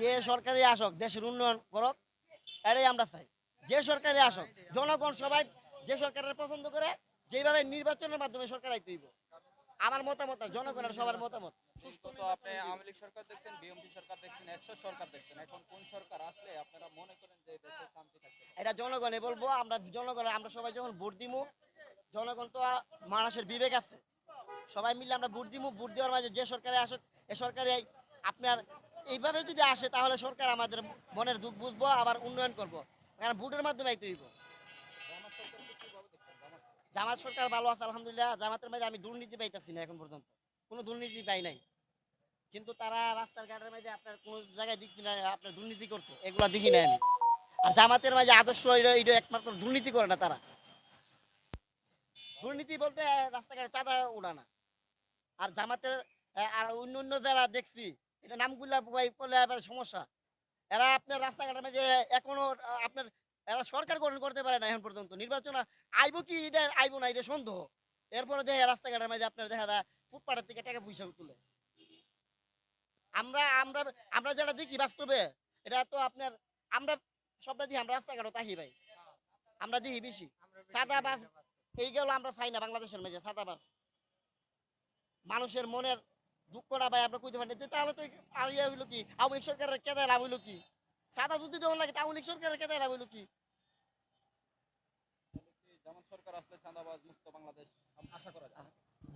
যে সরকারি আসক দেশের উন্নয়ন করক এটাই আমরা চাই। যে সরকারি আসক জনগণ সবাই যে সরকারের পছন্দ করে যেভাবে নির্বাচনের মাধ্যমে সরকার আইতে হইব। আমার মতামত জনগণের সবার মতামত। সুষ্ঠু তো আপনি আওয়ামী লীগ সরকার দেখছেন বিএমপি সরকার দেখছেন একশো সরকার দেখছেন। এখন কোন সরকার আসলে আপনারা মনে করেন যে দেশে শান্তি থাকবে এটা জনগণে বলব আমরা জনগণ আমরা সবাই যখন ভোট দিব জনগণ তো মানুষের বিবেক আছে। সবাই মিলে আমরা ভোট দিব ভোট দেওয়ার মাঝে যে সরকারে আসুক এ সরকারে আপনার এইভাবে যদি আসে, তাহলে সরকার আমাদের মনের দুঃখ বুঝব, আবার উন্নয়ন করব। কারণ ভোটের মাধ্যমে হইব। জামাত সরকার ভালো আছে, আলহামদুলিল্লাহ। জামাতের মাঝে আমি দুর্নীতি পাইতেছি না এখন পর্যন্ত। কোনো দুর্নীতি পাই নাই। কিন্তু তারা রাস্তার ঘাটের মাঝে আপনার কোনো জায়গায় দেখছি না, আপনার দুর্নীতি করতো। এগুলো দেখি নাই আমি। আর জামাতের মাঝে আদর্শ এটা একমাত্র দুর্নীতি করে না তারা। দুর্নীতি বলতে রাস্তাঘাটে চাঁদা উড়ানা আর জামাতের আর অন্য অন্য যারা দেখছি এটা নামগুলা বললে এবার সমস্যা। এরা আপনার রাস্তাঘাটের মাঝে এখনও, আপনার, এরা সরকার গঠন করতে পারে না এখন পর্যন্ত। নির্বাচন আইব কি, এটা আইব না, এটা সন্দেহ। এরপরে দেখে রাস্তাঘাটের মাঝে আপনার দেখা যায় ফুটপাটের থেকে টাকা পয়সা তুলে। আমরা আমরা আমরা যেটা দেখি বাস্তবে, এটা তো আপনার, আমরা সবটা দিই আমরা রাস্তাঘাটও তাহি ভাই। আমরা দিই বেশি। সাদা বাস এই গেল আমরা চাই না বাংলাদেশের মাঝে সাদা বাস মানুষের মনের দুঃখটা ভাই কইতে যে তাহলে তো আর ইয়ে হইল কি? আওয়ামী লীগ সরকারের কেদায় লাভ হইল কি? সাদা যদি যখন লাগে আওয়ামী লীগ সরকারের কেদায় লাভ হইল কি?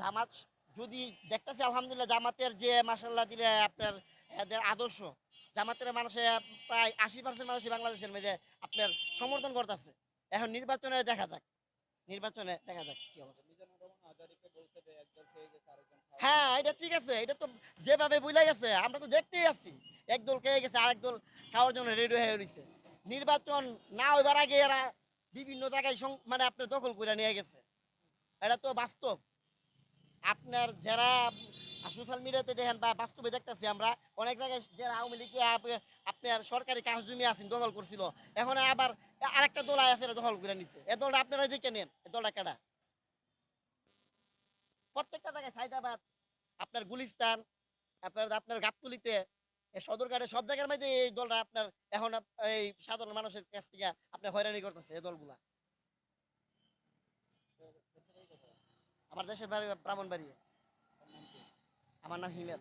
জামাত যদি দেখতেছি আলহামদুলিল্লাহ জামাতের যে মাসাল্লাহ দিলে আপনার এদের আদর্শ জামাতের মানুষে প্রায় আশি পার্সেন্ট মানুষই বাংলাদেশের মধ্যে আপনার সমর্থন করতেছে। এখন নির্বাচনে দেখা যাক নির্বাচনে দেখা যাক কি অবস্থা। হয়ে, এটা ঠিক আছে। এটা তো যেভাবে গেছে, আমরা তো দেখতেই আছি। একদল খেয়ে গেছে, আরেক দল খাওয়ার জন্য রেডি হয়ে রয়েছে নির্বাচন না আগে এরা বিভিন্ন জায়গায় মানে আপনার দখল করে নিয়ে গেছে। এটা তো বাস্তব। আপনার যারা সোশ্যাল মিডিয়াতে দেখেন বা বাস্তবে দেখতেছি আমরা, অনেক জায়গায় যারা আওয়ামী লীগে আপনার সরকারি কাজ জমি আছেন, দখল করছিল। এখন আবার আরেকটা দল আছে দখল করে নিচ্ছে এ দলটা আপনারা দেখে নেন, এ দলটা কেডা? প্রত্যেকটা জায়গায় সাইদাবাদ, আপনার গুলিস্তান, আপনার আপনার গাবতলিতে সদরঘাটে, সব জায়গার মধ্যে এই দলটা আপনার এখন এই সাধারণ মানুষের কাছ থেকে আপনার হয়রানি করতেছে এই দলগুলা। আমার দেশের বাড়ি ব্রাহ্মণবাড়ি আমার নাম হিমেল।